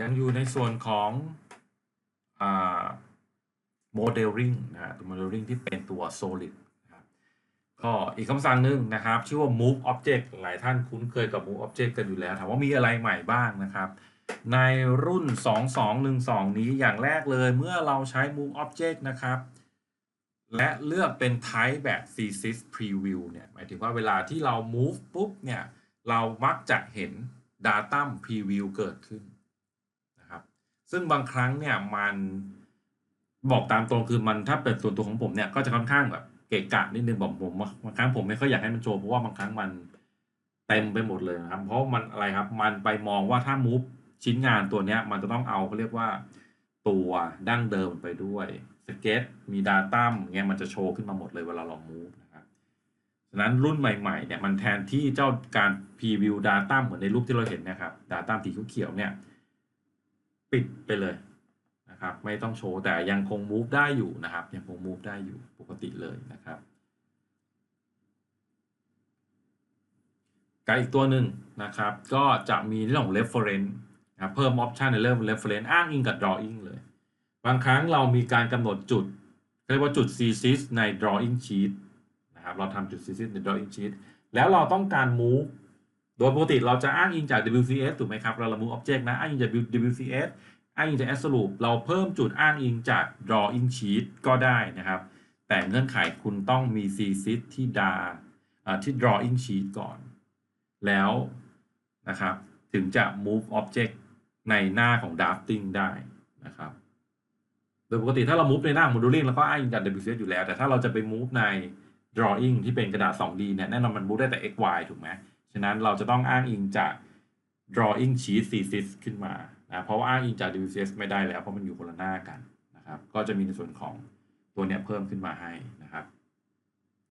ยังอยู่ในส่วนของอ่า modeling นะฮะตัว modeling ที่เป็นตัว solid นะครับก็อีกคำสั่งหนึ่งนะครับ ชื่อว่า move object หลายท่านคุ้นเคยกับ move object กันอยู่แล้ว ถามว่ามีอะไรใหม่บ้างนะครับ ในรุ่น 2212 นี้อย่างแรกเลยเมื่อเราใช้ move object นะครับและเลือกเป็น type แบบ thesis preview เนี่ยหมายถึงว่าเวลาที่เรา move ปุ๊บเนี่ย เรามักจะเห็น datum preview เกิดขึ้น ซึ่งบางครั้งเนี่ยมันบอกตามตรงคือมันถ้าเป็นส่วนตัวของผมเนี่ยก็จะค่อนข้างแบบเกะกะนิดนึงบอกผมว่าบางครั้งผมไม่ค่อยอยากให้มันโชว์เพราะว่าบางครั้งมันเต็มไปหมดเลยนะครับ เพราะมันอะไรครับ มันไปมองว่าถ้า move ชิ้นงานตัวเนี้ย มันจะต้องเอาเขาเรียกว่าตัวดั้งเดิมไปด้วยสเก็ตมี Data เงี้ยมันจะโชว์ขึ้นมาหมดเลยเวลาเรา move นะครับฉะนั้นรุ่นใหม่ๆเนี่ยมันแทนที่เจ้าการ preview data เหมือนในรูปที่เราเห็นนะครับ data สีเขียวเนี่ย ปิดไปเลยนะครับ ไม่ต้องโชว์แต่ยังคง move ได้อยู่นะครับ ยังคง move ได้อยู่ปกติเลยนะครับกับอีกตัวหนึ่งนะครับ ก็จะมีเรื่องของ reference นะครับเพิ่ม option ในเรื่อง reference อ้างอิงกับ drawing เลย บางครั้งเรามีการกำหนดจุดเรียกว่าจุด CSIS ใน drawing sheet นะครับ เราทำจุด CSIS ใน drawing sheet แล้วเราต้องการ move โดยปกติเราจะอ้างอิงจาก WCS ถูกไหมครับ เราละ move object นะ อ้างอิงจาก WCS อ้างอิงจาก Absolute เราเพิ่มจุดอ้างอิงจาก drawing sheet ก็ได้นะครับ แต่เงื่อนไขคุณต้องมี CSIS ที่ดาอ่าที่ drawing sheet ก่อน แล้วนะครับ ถึงจะ move object ในหน้าของ drafting ได้นะครับ โดยปกติถ้าเรา move ในหน้า modeling แล้วก็อ้างอิงจาก WCS อยู่แล้ว แต่ถ้าเราจะไป move ใน drawing ที่เป็นกระดาษ 2D เนี่ย แน่นอนมัน move ได้แต่ x y ถูกไหม ฉะนั้นเราจะต้องอ้างอิงจาก drawing sheet thesis ขึ้นมานะเพราะว่าอ้างอิงจาก WCS ไม่ได้แล้วเพราะมันอยู่คนละหน้ากันนะครับ ก็จะมีในส่วนของตัวเนี้ยเพิ่มขึ้นมาให้นะครับ